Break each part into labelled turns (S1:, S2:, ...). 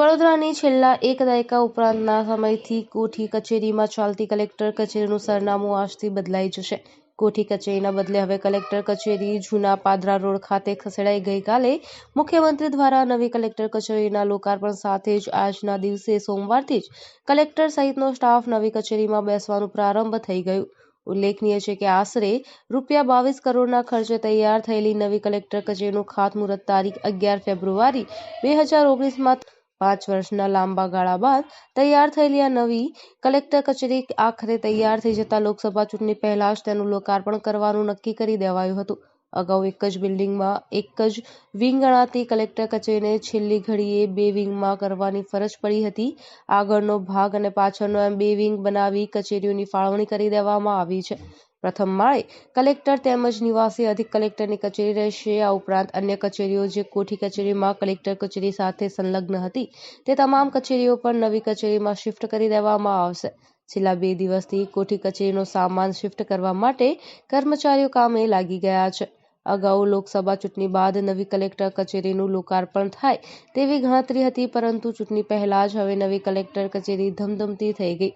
S1: વડોદરાની છેલ્લા એક દાયકા ઉપરાંતના સમયથી કોઠી કચેરીમાં ચાલતી કલેક્ટર કચેરીનું સરનામું આજથી બદલાઈ જશે. કોઠી કચેરીના બદલે હવે કલેક્ટર કચેરી જૂના પાદરા રોડ ખાતે ખસેડાઈ ગઈકાલે મુખ્યમંત્રી દ્વારા નવી કલેક્ટર કચેરીના લોકાર્પણ સાથે જ આજના દિવસે સોમવારથી જ કલેક્ટર સહિતનો સ્ટાફ નવી કચેરીમાં બેસવાનું પ્રારંભ થઈ ગયું. ઉલ્લેખનીય છે કે આશરે રૂપિયા બાવીસ કરોડના ખર્ચે તૈયાર થયેલી નવી કલેક્ટર કચેરીનું ખાતમુહૂર્ત તારીખ અગિયાર ફેબ્રુઆરી બે હજાર ઓગણીસમાં પાંચ વર્ષના લાંબા ગાળા બાદ તૈયાર થયેલી આ નવી કલેક્ટર કચેરી આખરે તૈયાર થઈ જતા લોકસભા ચૂંટણી પહેલા જ તેનું લોકાર્પણ કરવાનું નક્કી કરી દેવાયું હતું. અગાઉ એક જ બિલ્ડિંગમાં એક જ વિંગ ગણાતી કલેક્ટર કચેરીને છેલ્લી ઘડીએ બે વિંગમાં કરવાની ફરજ પડી હતી. આગળનો ભાગ અને પાછળનો એમ બે વિંગ બનાવી કચેરીઓની ફાળવણી કરી દેવામાં આવી છે. પ્રથમ માળે કલેક્ટર તેમજ નિવાસી અધિક કલેક્ટરની કચેરી રહેશે. આ ઉપરાંત અન્ય કચેરીઓ જે કોઠી કચેરીમાં કલેક્ટર કચેરી સાથે સંલગ્ન હતી, તે તમામ કચેરીઓ પણ નવી કચેરીમાં શિફ્ટ કરી દેવામાં આવશે. છેલ્લા બે દિવસથી કોઠી કચેરીનો સામાન શિફ્ટ કરવા માટે કર્મચારીઓ કામે લાગી ગયા છે. અગાઉ લોકસભા ચૂંટણી બાદ નવી કલેક્ટર કચેરીનું લોકાર્પણ થાય તેવી ગણતરી હતી, પરંતુ ચૂંટણી પહેલા જ હવે નવી કલેક્ટર કચેરી ધમધમતી થઈ ગઈ.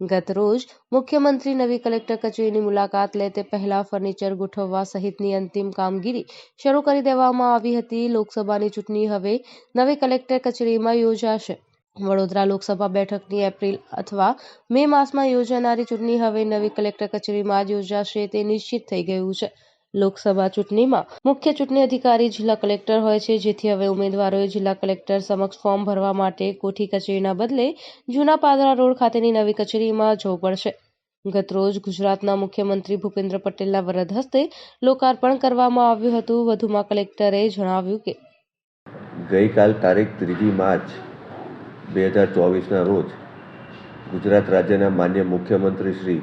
S1: ગત રોજ મુખ્યમંત્રી નવી કલેક્ટર કચેરીની મુલાકાત લે તે પહેલા ફર્નિચર ગોઠવવા સહિતની અંતિમ કામગીરી શરૂ કરી દેવામાં આવી હતી. લોકસભાની ચૂંટણી હવે નવી કલેક્ટર કચેરીમાં યોજાશે. વડોદરા લોકસભા બેઠકની એપ્રિલ અથવા મે માસમાં યોજાનારી ચૂંટણી હવે નવી કલેક્ટર કચેરીમાં જ યોજાશે તે નિશ્ચિત થઈ ગયું છે. લોકસભા ચૂંટણીમાં. મુખ્ય ચૂંટણી અધિકારી જિલ્લા કલેક્ટર હોય છે, જેથી હવે ઉમેદવારોએ જિલ્લા કલેક્ટર સમક્ષ ફોર્મ ભરવા માટે કોઠી કચેરીના બદલે જૂના પાદરા રોડ ખાતેની નવી કચેરીમાં જવું પડશે. ગતરોજ ગુજરાતના મુખ્યમંત્રી ભૂપેન્દ્ર પટેલના વરદ હસ્તે લોકાર્પણ કરવામાં આવ્યું હતું. વધુમાં કલેક્ટરે જણાવ્યું કે
S2: ગઈકાલ તારીખ ત્રીજી માર્ચ બે હજાર ચોવીસના રોજ ગુજરાત રાજ્યના માન્ય મુખ્યમંત્રી શ્રી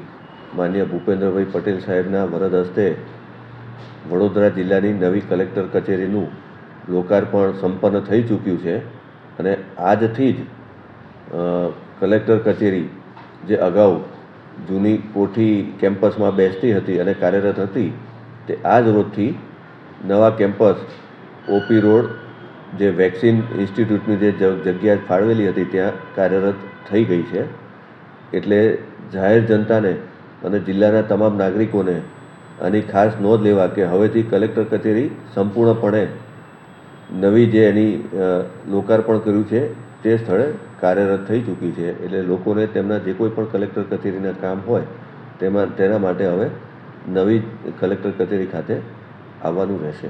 S2: માન્ય ભૂપેન્દ્રભાઈ પટેલ સાહેબના વરદ હસ્તે વડોદરા જિલ્લાની નવી કલેક્ટર કચેરીનું લોકાર્પણ સંપન્ન થઈ ચૂક્યું છે અને આજથી જ કલેક્ટર કચેરી જે અગાઉ જૂની કોઠી કેમ્પસમાં બેસતી હતી અને કાર્યરત હતી, તે આજ રોજથી નવા કેમ્પસ ઓપી રોડ, જે વેક્સિન ઇન્સ્ટિટ્યૂટની જે, જગ્યા ફાળવેલી હતી, ત્યાં કાર્યરત થઈ ગઈ છે. એટલે જાહેર જનતાને અને જિલ્લાના તમામ નાગરિકોને આની ખાસ નોંધ લેવા કે હવેથી કલેક્ટર કચેરી સંપૂર્ણપણે નવી જે એની લોકાર્પણ કર્યું છે, તે સ્થળે કાર્યરત થઈ ચૂકી છે. એટલે લોકોને તેમના જે કોઈ પણ કલેક્ટર કચેરીના કામ હોય, તેમાં, તેના માટે હવે નવી કલેક્ટર કચેરી ખાતે આવવાનું રહેશે.